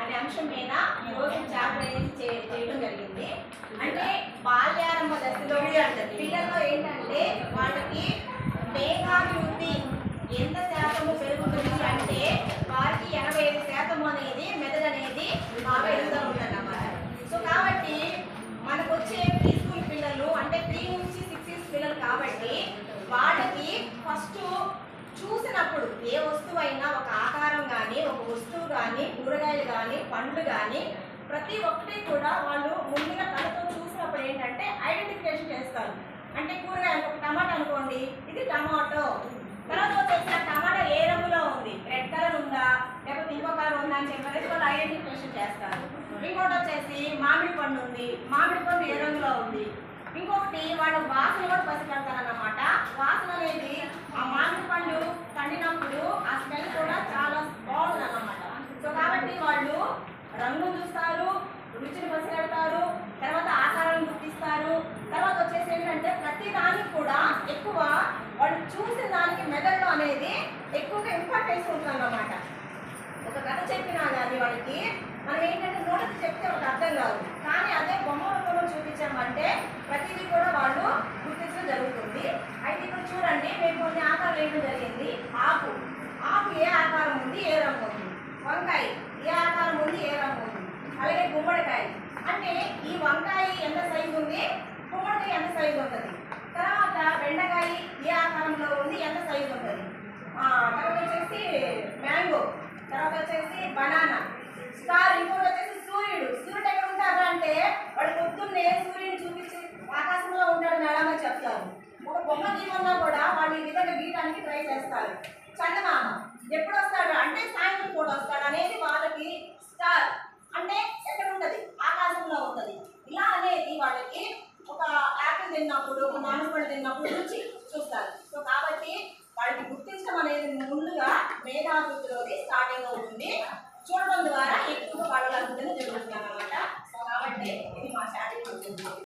అనే అంశం మీద ఈరోజు రోజు చాప్టర్ అనేది చేయడం జరిగింది. అంటే బాల్యారంభ దశలో పిల్లల్లో ఏంటంటే వాళ్ళకి మేఘాభివృద్ధి ఎంత శాతము పెరుగుతుంది అంటే వారికి ఎనభై ఐదు శాతం అనేది మెదడు అనేది బాగా ఎదుగుతూ ఉందన్నమాట. సో కాబట్టి మనకు వచ్చే ప్రీ స్కూల్ పిల్లలు అంటే త్రీ నుంచి సిక్స్ ఇయర్స్ పిల్లలు కాబట్టి వాళ్ళకి ఫస్ట్ చూసినప్పుడు ఏ వస్తువు అయినా ఒక ఆకారం కానీ ఒక వస్తువు కానీ కూరగాయలు కానీ పండ్లు కానీ ప్రతి ఒక్కటి కూడా వాళ్ళు ముందుగా కళ్ళతో చూసినప్పుడు ఏంటంటే ఐడెంటిఫికేషన్ చేస్తారు. అంటే కూరగాయలు ఒక టమాటా అనుకోండి ఇది టమాటో. తర్వాత వచ్చేసి టమాటా ఏ రంగులో ఉంది? రెడ్ కలర్ ఉందా? లేకపోతే ఇంకో కలర్ ఉందా అని చెప్పేసి వాళ్ళు ఐడెంటిఫికేషన్ చేస్తారు. ఇంకోటి వచ్చేసి మామిడి పండు ఉంది. మామిడి పండు ఏ రంగులో ఉంది? ఇంకొకటి వాళ్ళ వాసన కూడా పసిగడతారన్నమాట వాసన అనేది ఆ మామిడి పండు పండినప్పుడు ఆ స్మెల్ కూడా చాలా బాగుంది అన్నమాట సో కాబట్టి వాళ్ళు రంగు చూస్తారు రుచిని పసిగడతారు తర్వాత ఆకారాన్ని గుర్తిస్తారు. తర్వాత వచ్చేసి ఏంటంటే ప్రతి దానికి కూడా ఎక్కువ వాళ్ళు చూసిన దానికి మెదడు అనేది ఎక్కువగా ఇంపార్టెన్స్ ఉంటుంది అన్నమాట ఒక కథ చెప్పినా కానీ వాళ్ళకి మనం ఏంటంటే నోటికి చెప్తే వాళ్ళకి అర్థం కాదు. కానీ అదే బొమ్మ రూపంలో చూపించామంటే ప్రతిదీ కూడా వాళ్ళు గుర్తించడం జరుగుతుంది. అయితే ఇప్పుడు చూడండి మేము కొన్ని ఆకారాలు వేయడం జరిగింది. ఆకు. ఆకు ఏ ఆకారం ఉంది ఏ రంగు ఉంది వంకాయ ఏ ఆకారం ఉంది ఏ రంగు ఉంది అలాగే గుమ్మడికాయ. అంటే ఈ వంకాయ ఎంత సైజు ఉంది? గుమ్మడికాయ ఎంత సైజు ఉంటుంది? తర్వాత బెండకాయ ఏ ఆకారంలో ఉంది? ఎంత సైజు ఉంటుంది? ఆ, తర్వాత వచ్చేసి మ్యాంగో. తర్వాత వచ్చేసి బనానా. స్టార్ ఇంకోటి వచ్చేసి సూర్యుడు. సూర్యుడు ఎక్కడ ఉంటారు అంటే వాడు పొద్దున్నే సూర్యుడు చూపించి ఆకాశంలో ఉంటాడు ఎలాగో చెప్తారు. ఒక బొమ్మ గీయమన్నా కూడా వాళ్ళు ఈ విధంగా గీయడానికి ట్రై చేస్తారు. చందమామ ఎప్పుడు వస్తాడు? అంటే సాయంత్రం కూడా దీన్ని మబ్బుల గురించి చూస్తారు. సో కాబట్టి వాళ్ళకి గుర్తించడం అనేది ముందుగా మేధాభివృద్ధిలోనే స్టార్టింగ్ అవుతుంది చూడటం ద్వారా ఎక్కువగా వాళ్ళ